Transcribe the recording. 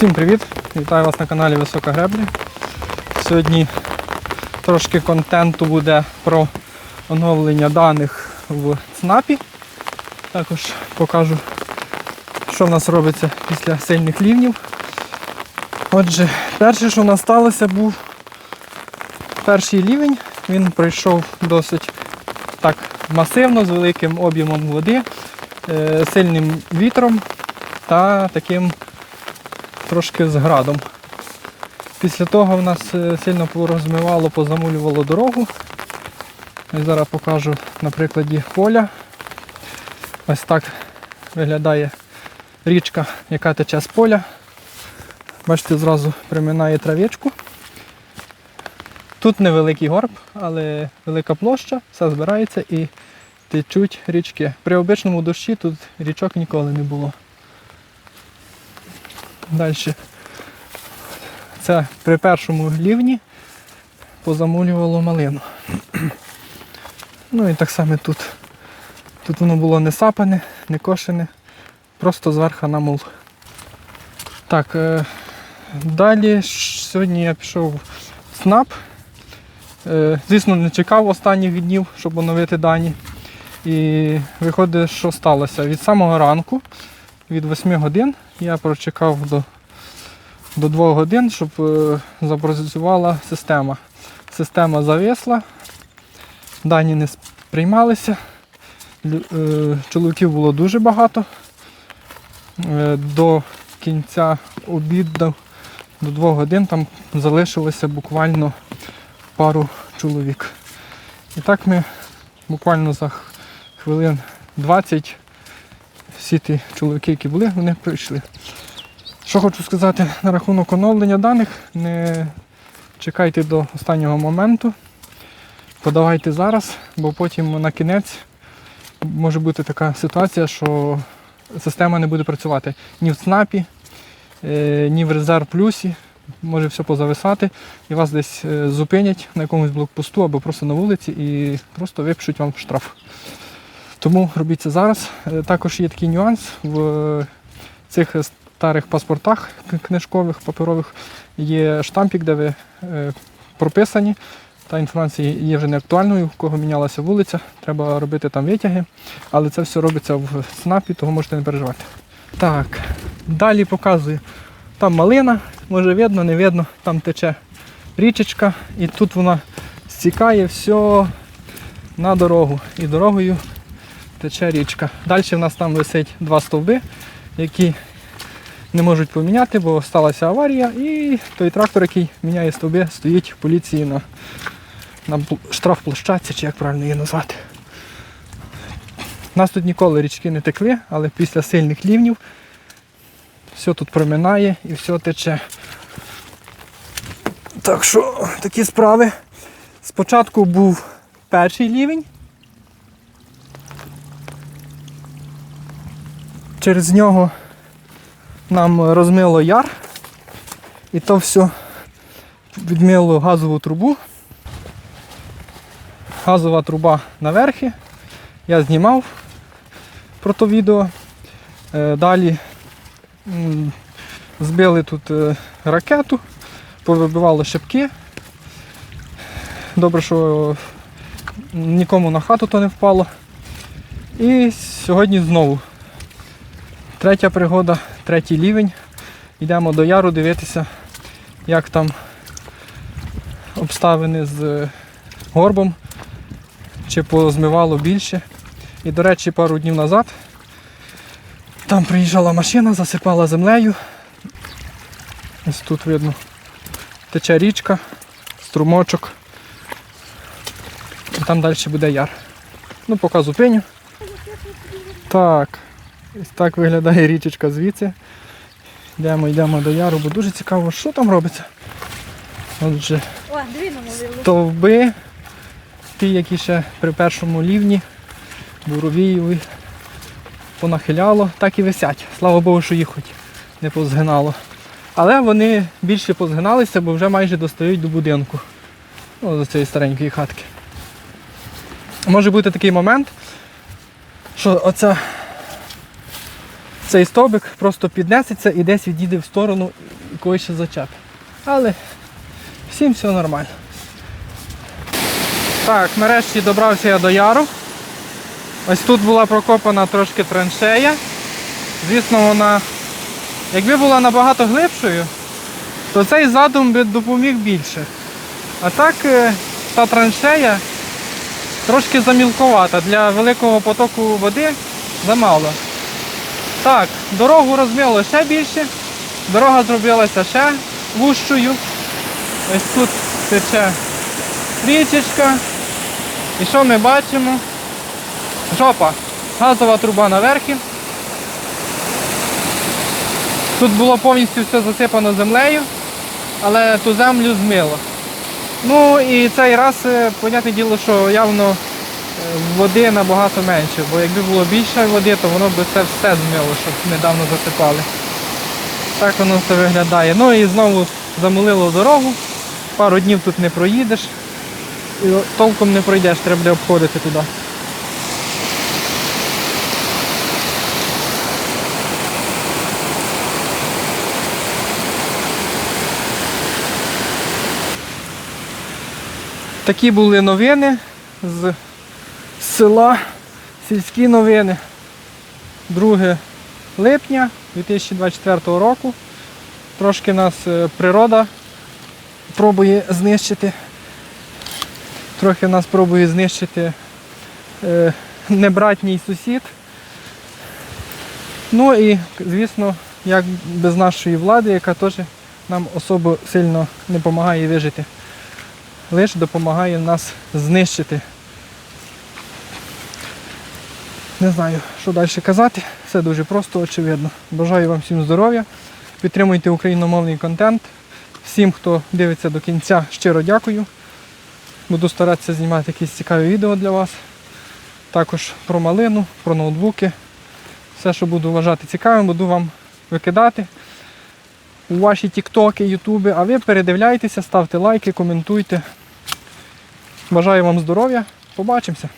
Всім привіт! Вітаю вас на каналі Висока Греблі. Сьогодні трошки контенту буде про оновлення даних в ЦНАПі. Також покажу, що в нас робиться після сильних лівнів. Отже, перше, що в нас сталося, був перший рівень. Він пройшов досить так масивно, з великим об'ємом води, е, сильним вітром та таким трошки з градом. Після того в нас е, сильно порозмивало, позамулювало дорогу. Я зараз покажу на прикладі поля. Ось так виглядає річка, яка тече з поля. Бачите, зразу приминає травичку. Тут невеликий горб, але велика площа, все збирається і течуть річки. При обичному дощі тут річок ніколи не було. Далі. Це при першому лівні позамулювало малину. Ну і так само тут. Тут воно було не сапане, не кошене, просто зверху намул. Так, е, далі сьогодні я пішов в СНАП. Е, звісно, не чекав останніх днів, щоб оновити дані. І виходить, що сталося. Від самого ранку, від 8 годин, я прочекав до, до 2 годин, щоб е, запрацювала система. Система зависла, дані не сприймалися. Е, Чоловіків було дуже багато. Е, До кінця обіду, до 2 годин там залишилося буквально пару чоловік. І так ми буквально за хвилин 20 всі ті чоловіки, які були, вони прийшли. Що хочу сказати на рахунок оновлення даних, не чекайте до останнього моменту, подавайте зараз, бо потім на кінець може бути така ситуація, що система не буде працювати ні в ЦНАПі, е, ні в резерв плюсі. Може все позависати і вас десь е, зупинять на якомусь блокпосту або просто на вулиці і просто випишуть вам штраф. Тому робіть це зараз. Е, Також є такий нюанс в е, цих старих паспортах книжкових, паперових є штампік, де ви е, прописані. Та інформація є вже не актуальною, в кого мінялася вулиця, треба робити там витяги, але це все робиться в СНАПі, того можете не переживати. Так, далі показую. Там малина, може видно, не видно, там тече річечка, і тут вона стікає все на дорогу. І дорогою тече річка. Далі в нас там висить два стовби, які не можуть поміняти, бо сталася аварія, і той трактор, який міняє стовби, стоїть в поліції на, на пл- штрафплощадці, чи як правильно її назвати. Нас тут ніколи річки не текли, але після сильних лівнів все тут проминає і все тече. Так що такі справи. Спочатку був перший рівень. Через нього нам розмило яр. І то все відмило газову трубу. Газова труба наверхи. Я знімав про то відео. Е, Далі збили тут е, ракету, повибивало шибки. Добре, що нікому на хату то не впало. І сьогодні знову третя пригода, третій рівень. Йдемо до яру дивитися, як там обставини з е, горбом, чи позмивало більше. І, до речі, пару днів назад там приїжджала машина, засипала землею. Ось тут видно. Тече річка, струмочок. І там далі буде яр. Ну, поки зупиню. Так. Ось так виглядає річечка звідси. Йдемо, йдемо до яру, бо дуже цікаво, що там робиться. Отже, стовби, ті, які ще при першому лівні, буровієві, понахиляло, так і висять. Слава Богу, що їх хоч не позгинало. Але вони більше позгиналися, бо вже майже достають до будинку. Ну, до цієї старенької хатки. Може бути такий момент, що оця цей стовбик просто піднесеться і десь відійде в сторону і когось ще зачеп. Але всім все нормально. Так, нарешті добрався я до яру. Ось тут була прокопана трошки траншея. Звісно, вона, якби була набагато глибшою, то цей задум би допоміг більше. А так е, та траншея трошки замілковата. Для великого потоку води замало. Так, дорогу розмило ще більше, дорога зробилася ще вущою. Ось тут тече річечка. І що ми бачимо? Жопа. Газова труба наверхі. Тут було повністю все засипано землею, але ту землю змило. Ну і цей раз, е, понятне діло, що явно води набагато менше, бо якби було більше води, то воно б це все змило, щоб недавно засипали. Так воно все виглядає. Ну і знову замулило дорогу. Пару днів тут не проїдеш. І толком не пройдеш, треба обходити туди. Такі були новини з села, сільські новини. 2 липня 2024 року. Трошки нас е, природа пробує знищити. Трохи нас пробує знищити е, небратній сусід. Ну і, звісно, як без нашої влади, яка теж нам особо сильно не допомагає вижити лише допомагає нас знищити. Не знаю, що далі казати. Все дуже просто, очевидно. Бажаю вам всім здоров'я. Підтримуйте україномовний контент. Всім, хто дивиться до кінця, щиро дякую. Буду старатися знімати якісь цікаві відео для вас. Також про малину, про ноутбуки. Все, що буду вважати цікавим, буду вам викидати у ваші тіктоки, ютуби, а ви передивляйтеся, ставте лайки, коментуйте. Бажаю вам здоров'я. Побачимося.